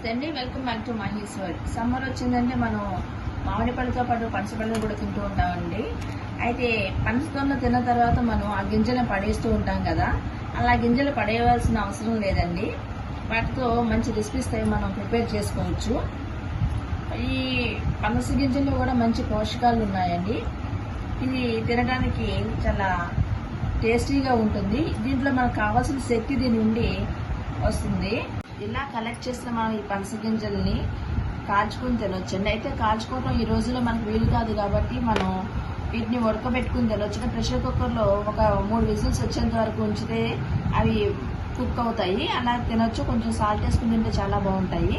నమస్తే అండి. Welcome back to Mahi's world summer వచ్చిందంటే మనం మామిడి పళ్ళతో పాటు పనస కూడా తింటూ ఉంటామండి. అయితే పనసతోన్న తిన్న తర్వాత మనం ఆ గింజలను పడేస్తూ ఉంటాం కదా. అలా గింజలు పడేయవలసిన అవసరం లేదండి. వాటితో మంచి రెసిపీస్ మనం ప్రిపేర్ చేసుకోవచ్చు. ఈ పనస గింజల్లో కూడా మంచి పోషకాలు ఉన్నాయండి. ఇది తినడానికి చాలా టేస్టీగా ఉంటుంది. దీంట్లో మనకు కావాల్సిన శక్తి దీని నుండి వస్తుంది. ఇలా కలెక్ట్ చేసిన మనం ఈ పనస గింజల్ని కాల్చుకుని తినొచ్చండి. అయితే కాల్చుకోవటం ఈ రోజుల్లో మనకు వీలు కాదు కాబట్టి మనం వీటిని ఉడకబెట్టుకుని తినొచ్చు. ప్రెషర్ కుక్కర్లో ఒక మూడు విజిల్స్ వచ్చేంత వరకు ఉంచితే అవి కుక్ అవుతాయి. అలా తినొచ్చు. కొంచెం సాల్ట్ వేసుకుని తింటే చాలా బాగుంటాయి.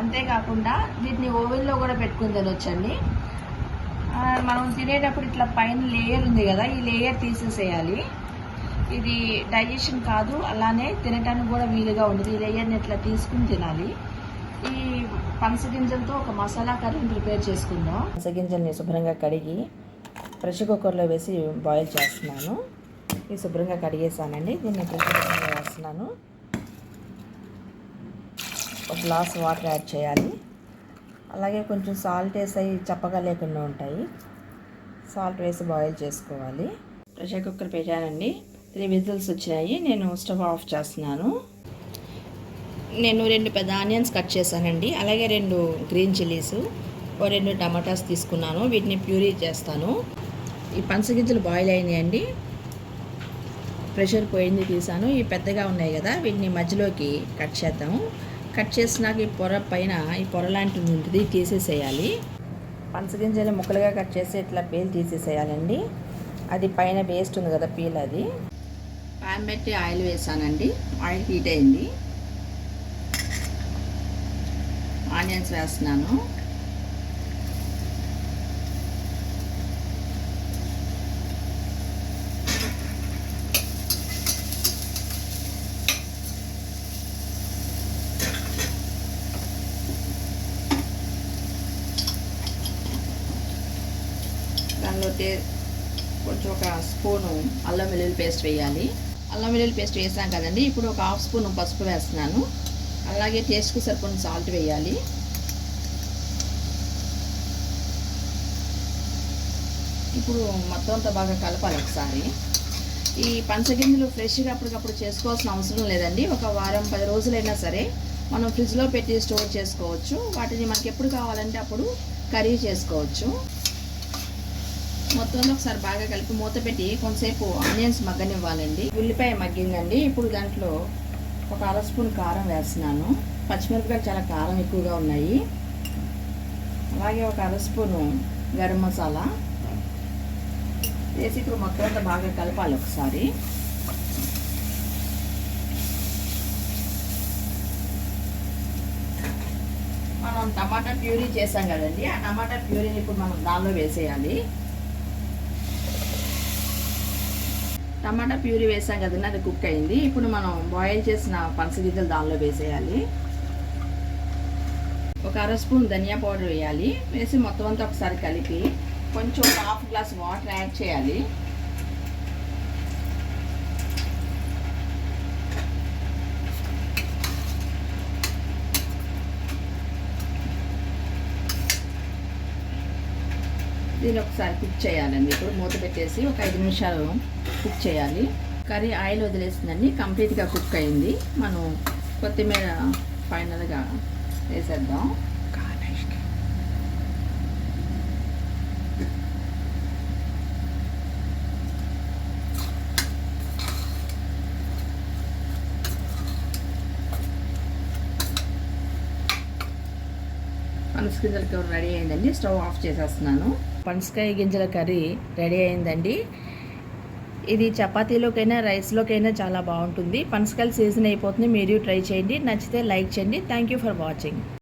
అంతేకాకుండా వీటిని ఓవెన్లో కూడా పెట్టుకుని తినొచ్చండి. మనం తినేటప్పుడు ఇట్లా పైన లేయర్ ఉంది కదా ఈ లేయర్ తీసేసేయాలి. ఇది డైజెషన్ కాదు అలానే తినటానికి కూడా వీలుగా ఉండదు. ఈ లేయర్ని ఇట్లా తీసుకుని తినాలి. ఈ పనస గింజలతో ఒక మసాలా కర్రీని ప్రిపేర్ చేసుకుందాం. పనస గింజల్ని శుభ్రంగా కడిగి ప్రెషర్ కుక్కర్లో వేసి బాయిల్ చేస్తున్నాను. ఇది శుభ్రంగా కడిగేసానండి. దీన్ని ప్రెషర్ కుక్కర్లో వేస్తున్నాను. ఒక గ్లాస్ వాటర్ యాడ్ చేయాలి. అలాగే కొంచెం సాల్ట్ వేసి అవి చప్పగా లేకుండా ఉంటాయి. సాల్ట్ వేసి బాయిల్ చేసుకోవాలి. ప్రెషర్ కుక్కర్ పెట్టానండి త్రీ విజిల్స్ వచ్చాయి. నేను స్టవ్ ఆఫ్ చేస్తున్నాను. నేను రెండు పెద్ద ఆనియన్స్ కట్ చేశానండి. అలాగే రెండు గ్రీన్ చిల్లీస్ ఓ రెండు టమాటాస్ తీసుకున్నాను. వీటిని ప్యూరీ చేస్తాను. ఈ పంచగింజలు బాయిల్ అయినాయండి. ప్రెషర్ పోయింది తీసాను. ఇవి పెద్దగా ఉన్నాయి కదా వీటిని మధ్యలోకి కట్ చేద్దాం కట్ చేసినాక ఈ పొర పైన ఈ పొర లాంటిది ఉంటుంది తీసేసేయాలి. పంచగింజలు ముక్కలుగా కట్ చేసి ఇట్లా పీల్ తీసేసేయాలండి. అది పైన వేస్ట్ ఉంది కదా పీల్ అది. ప్యాన్ పెట్టి ఆయిల్ వేసానండి. ఆయిల్ హీట్ అయింది. ఆనియన్స్ వేస్తున్నాను. దానిలో కొంచెం ఒక స్పూను అల్లం వెల్లుల్లి పేస్ట్ వేయాలి. అల్లం వెల్లుల్లి పేస్ట్ వేసాం కదండి. ఇప్పుడు ఒక హాఫ్ స్పూన్ పసుపు వేస్తున్నాను. అలాగే టేస్ట్కి సరిపడిన సాల్ట్ వేయాలి. ఇప్పుడు మొత్తం అంతా బాగా కలపాలి ఒకసారి. ఈ పంచగింజలు ఫ్రెష్గా అప్పటికప్పుడు చేసుకోవాల్సిన అవసరం లేదండి. ఒక వారం పది రోజులైనా సరే మనం ఫ్రిడ్జ్లో పెట్టి స్టోర్ చేసుకోవచ్చు. వాటిని మనకి ఎప్పుడు కావాలంటే అప్పుడు కర్రీ చేసుకోవచ్చు. మొత్తంలో ఒకసారి బాగా కలిపి మూత పెట్టి కొంతసేపు ఆనియన్స్ మగ్గనివ్వాలండి. ఉల్లిపాయ మగ్గిందండి. ఇప్పుడు దాంట్లో ఒక అర స్పూన్ కారం వేస్తున్నాను. పచ్చిమిరపకాయలు చాలా కారం ఎక్కువగా ఉన్నాయి. అలాగే ఒక అర స్పూను గరం మసాలా. వేసి ఇప్పుడు మొత్తం అంతా బాగా కలపాలి ఒకసారి. మనం టమాటా ప్యూరీ చేసాం కదండి. ఆ టమాటా ప్యూరీని ఇప్పుడు మనం దానిలో వేసేయాలి. టమాటా ప్యూరీ వేసాం కదండి అది కుక్ అయింది. ఇప్పుడు మనం బాయిల్ చేసిన పనసగిద్దలు దానిలో వేసేయాలి. ఒక అర స్పూన్ ధనియా పౌడర్ వేయాలి. వేసి మొత్తం అంతా ఒకసారి కలిపి కొంచెం ఒక హాఫ్ గ్లాస్ వాటర్ యాడ్ చేయాలి. దీన్ని ఒకసారి కుక్ చేయాలండి. ఇప్పుడు మూత పెట్టేసి ఒక ఐదు నిమిషాలు కుక్ చేయాలి. కర్రీ ఆయిల్ వదిలేసిందండి. కంప్లీట్గా కుక్ అయింది. మనం కొత్తిమీర ఫైనల్గా వేసేద్దాం. పనస గింజల రెడీ అయిందండి. స్టవ్ ఆఫ్ చేసేస్తున్నాను. పనసకాయ గింజల కర్రీ రెడీ అయిందండి. ఇది చపాతీలోకైనా రైస్లోకైనా చాలా బాగుంటుంది. పనసకాయలు సీజన్ అయిపోతుంది. మీరు ట్రై చేయండి. నచ్చితే లైక్ చేయండి. Thank you for watching.